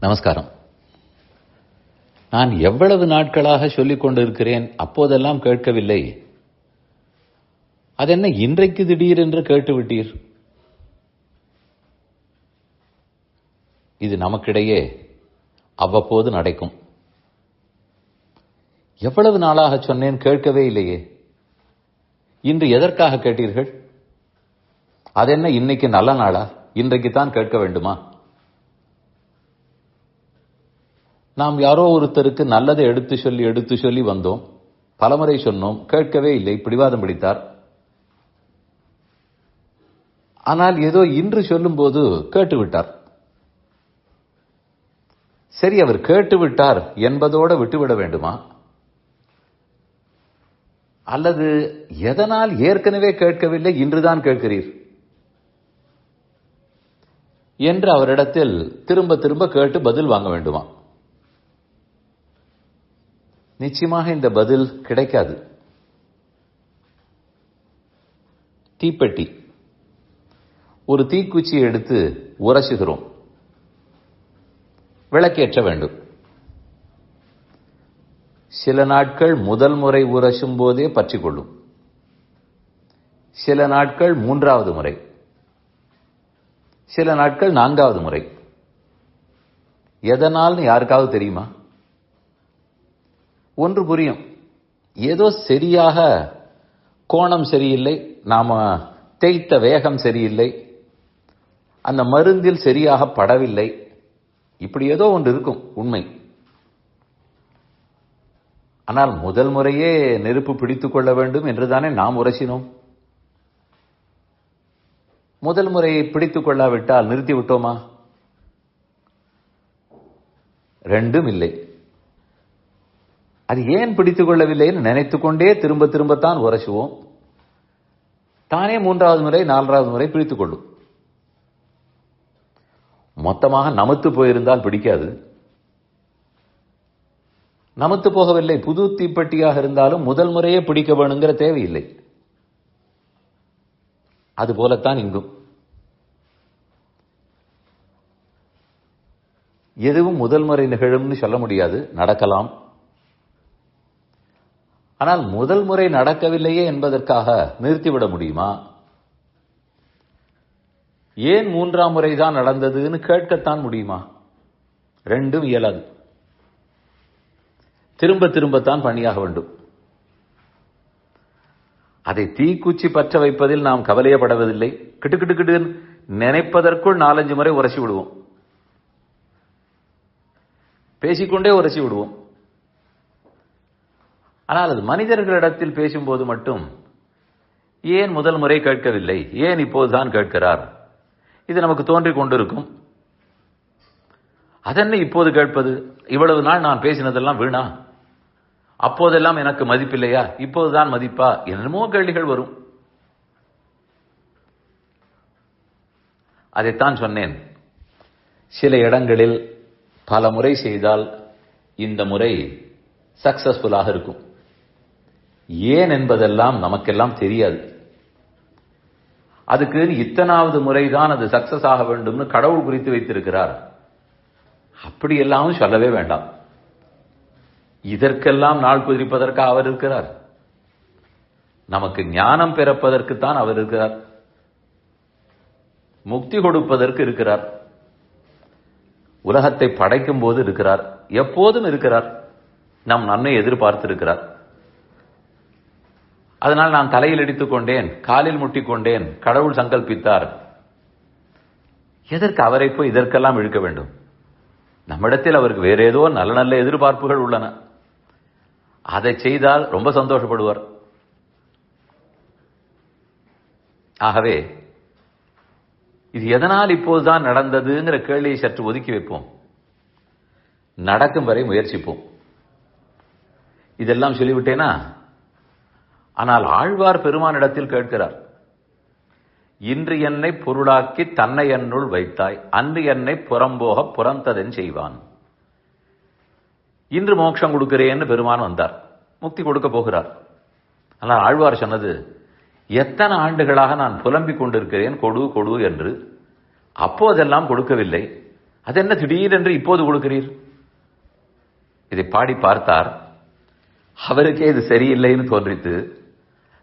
நமஸ்காரம். நான் எவ்வளவு நாட்களாக சொல்லிக் கொண்டிருக்கிறேன் அப்போதெல்லாம் கேட்கவில்லை. அதென்ன இன்றைக்கு திடீரென்று கேட்டுவிட்டீர்? இது நமக்கிடையே அவ்வப்போது நடக்கும். எவ்வளவு நாளாக சொன்னேன் கேட்கவே இல்லையே. இன்று எதற்காக கேட்டீர்கள்? அதென்ன இன்னைக்கு நல்ல நாளா? இன்றைக்கு தான் கேட்க வேண்டுமா? நாம் யாரோ ஒருத்தருக்கு நல்லதை எடுத்து சொல்லி எடுத்து சொல்லி வந்தோம். பலமுறை சொன்னோம். கேட்கவே இல்லை. பிடிவாதம் பிடித்தார். ஆனால் ஏதோ இன்று சொல்லும்போது கேட்டுவிட்டார். சரி அவர் கேட்டுவிட்டார் என்பதோடு விட்டுவிட வேண்டுமா? அல்லது எதனால் ஏற்கனவே கேட்கவில்லை இன்றுதான் கேட்கிறீர்? என்று அவரிடத்தில் திரும்ப திரும்ப கேட்டு பதில் வாங்க வேண்டுமா? நிச்சயமாக இந்த பதில் கிடைக்காது. தீப்பெட்டி. ஒரு தீக்குச்சியை எடுத்து உரசுகிறோம். விளக்கேற்ற வேண்டும். சில நாட்கள் முதல் முறை உரசும் போதே பற்றிக்கொள்ளும் சில நாட்கள் மூன்றாவது முறை. சில நாட்கள் நான்காவது முறை. எதனால்னு யாருக்காவது தெரியுமா? ஒன்று புரியும். ஏதோ சரியாக கோணம் சரியில்லை நாம் தேய்த்த வேகம் சரியில்லை அந்த மருந்தில் சரியாக படவில்லை. இப்படி ஏதோ ஒன்று இருக்கும் உண்மை. ஆனால் முதல் முறையே நெருப்பு பிடித்துக் கொள்ள வேண்டும் என்றுதானே நாம் உரசினோம். முதல் முறையை பிடித்துக் கொள்ளாவிட்டால் நிறுத்திவிட்டோமா? ரெண்டும் இல்லை. அது ஏன் பிடித்துக் கொள்ளவில்லைன்னு நினைத்து கொண்டே திரும்ப திரும்பத்தான் உரசுவோம். தானே மூன்றாவது முறை நான்காவது முறை பிடித்துக் கொள்ளும். மொத்தமாக நமத்து போயிருந்தால் பிடிக்காது. நமத்து போகவில்லை புது தீப்பெட்டியாக இருந்தாலும் முதல் முறையே பிடிக்க வேணுங்கிற தேவையில்லை. அது போலத்தான் இங்கும். எதுவும் முதல் முறை நிகழும்னு சொல்ல முடியாது. நடக்கலாம். ஆனால் முதல் முறை நடக்கவில்லையே என்பதற்காக நிறுத்திவிட முடியுமா? ஏன் மூன்றாம் முறை தான் நடந்ததுன்னு கேட்கத்தான் முடியுமா? ரெண்டும் இயலாது. திரும்ப திரும்பத்தான் பணியாக வேண்டும். அதை தீக்குச்சி பற்ற வைப்பதில் நாம் கவலையப்படவதில்லை கிட்டு கிட்டு கிட்டு நினைப்பதற்குள் நாலஞ்சு முறை உரசி விடுவோம். பேசிக்கொண்டே உரசி விடுவோம். ஆனால் அது மனிதர்களிடத்தில் பேசும்போது மட்டும் ஏன் முதல் முறை கேட்கவில்லை? ஏன் இப்போதுதான் கேட்கிறார்? இது நமக்கு தோன்றிக் கொண்டிருக்கும். அதென்ன இப்போது கேட்பது? இவ்வளவு நாள் நான் பேசினதெல்லாம் வீணா? அப்போதெல்லாம் எனக்கு மதிப்பில்லையா? இப்போதுதான் மதிப்பா? என்னமோ கேள்விகள் வரும். அதைத்தான் சொன்னேன். சில இடங்களில் பல முறை செய்தால் இந்த முறை சக்சஸ்ஃபுல்லாக இருக்கும். ஏன் என்பதெல்லாம் நமக்கெல்லாம் தெரியாது. அதுக்கு இத்தனாவது முறைதான் அது சக்சஸ் ஆக வேண்டும்னு கடவுள் குறித்து வைத்திருக்கிறார். அப்படியெல்லாம் சொல்லவே வேண்டாம். இதற்கெல்லாம் நாள் குதிரிப்பதற்காக அவர் இருக்கிறார். நமக்கு ஞானம் பிறப்பதற்குத்தான் அவர் இருக்கிறார். முக்தி கொடுப்பதற்கு இருக்கிறார். உலகத்தை படைக்கும் போது இருக்கிறார். எப்போதும் இருக்கிறார். நம் நன்மை எதிர்பார்த்திருக்கிறார். அதனால் நான் தலையில் அடித்துக் கொண்டேன் காலில் முட்டிக் கொண்டேன் கடவுள் சங்கல்பித்தார். எதற்கு அவரை போய் இதற்கெல்லாம் இழுக்க வேண்டும்? நம்மிடத்தில் அவருக்கு வேற ஏதோ நல்ல நல்ல எதிர்பார்ப்புகள் உள்ளன. அதை செய்தால் ரொம்ப சந்தோஷப்படுவார். ஆகவே இது எதனால் இப்போதுதான் நடந்ததுங்கிற கேள்வியை சற்று ஒதுக்கி வைப்போம். நடக்கும் வரை முயற்சிப்போம். இதெல்லாம் சொல்லிவிட்டேனா? ஆனால் ஆழ்வார் பெருமானிடத்தில் கேட்கிறார் இன்று என்னை பொருளாக்கி தன்னை என்னுள் வைத்தாய் அன்று என்னை புறம்போக புறந்ததன் செய்வான். இன்று மோட்சம் கொடுக்கிறேன்னு பெருமான் வந்தார் முக்தி கொடுக்க போகிறார். ஆனால் ஆழ்வார் சொன்னது எத்தனை ஆண்டுகளாக நான் புலம்பிக் கொண்டிருக்கிறேன் கொடு கொடு என்று. அப்போதெல்லாம் கொடுக்கவில்லை. அது என்ன திடீரென்று இப்போது கொடுக்கிறீர்? இதை பாடி பார்த்தார் அவருக்கே இது சரியில்லைன்னு தோன்றித்து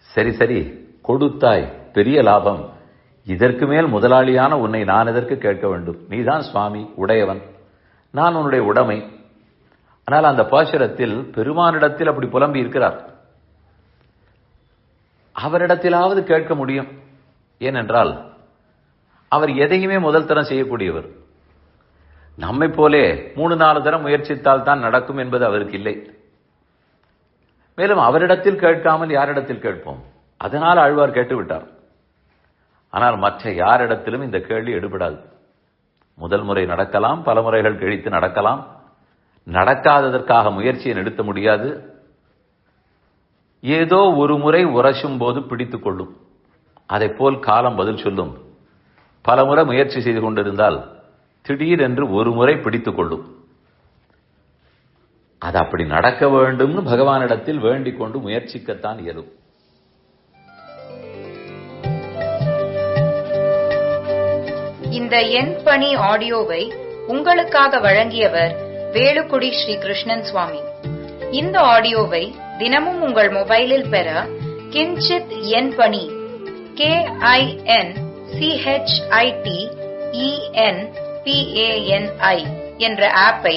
சரி சரி கொடுத்தாய் பெரிய லாபம். இதற்கு மேல் முதலாளியான உன்னை நான் எதற்கு கேட்க வேண்டும்? நீதான் சுவாமி உடையவன். நான் உன்னுடைய உடைமை. ஆனால் அந்த பாசுரத்தில் பெருமானிடத்தில் அப்படி புலம்பி இருக்கிறார். அவரிடத்திலாவது கேட்க முடியும். ஏனென்றால் அவர் எதையுமே முதல் தரம் செய்யக்கூடியவர். நம்மை போலே மூணு நாலு தரம் முயற்சித்தால் தான் நடக்கும் என்பது அவருக்கு இல்லை. மேலும் அவரிடத்தில் கேட்காமல் யாரிடத்தில் கேட்போம்? அதனால் ஆழ்வார் கேட்டுவிட்டார். ஆனால் மற்ற யாரிடத்திலும் இந்த கேள்வி எடுபடாது. முதல் முறை நடக்கலாம் பல முறைகள் கழித்து நடக்கலாம். நடக்காததற்காக முயற்சியை நிறுத்த முடியாது. ஏதோ ஒரு முறை உரசும் போது பிடித்துக் கொள்ளும். அதை போல் காலம் பதில் சொல்லும். பல முறை முயற்சி செய்து கொண்டிருந்தால் திடீரென்று ஒரு முறை பிடித்துக் கொள்ளும். அது அப்படி நடக்க வேண்டும்னு பகவானிடத்தில் வேண்டிக் கொண்டு முயற்சிக்கத்தான் இயலும். இந்த என் பணி ஆடியோவை உங்களுக்காக வழங்கியவர் வேலுக்குடி ஸ்ரீ கிருஷ்ணன் சுவாமி. இந்த ஆடியோவை தினமும் உங்கள் மொபைலில் பெற கிஞ்சித் என் பணி கே ஐ என் சிஹெச்ஐடி இஎன் என்ற ஆப்பை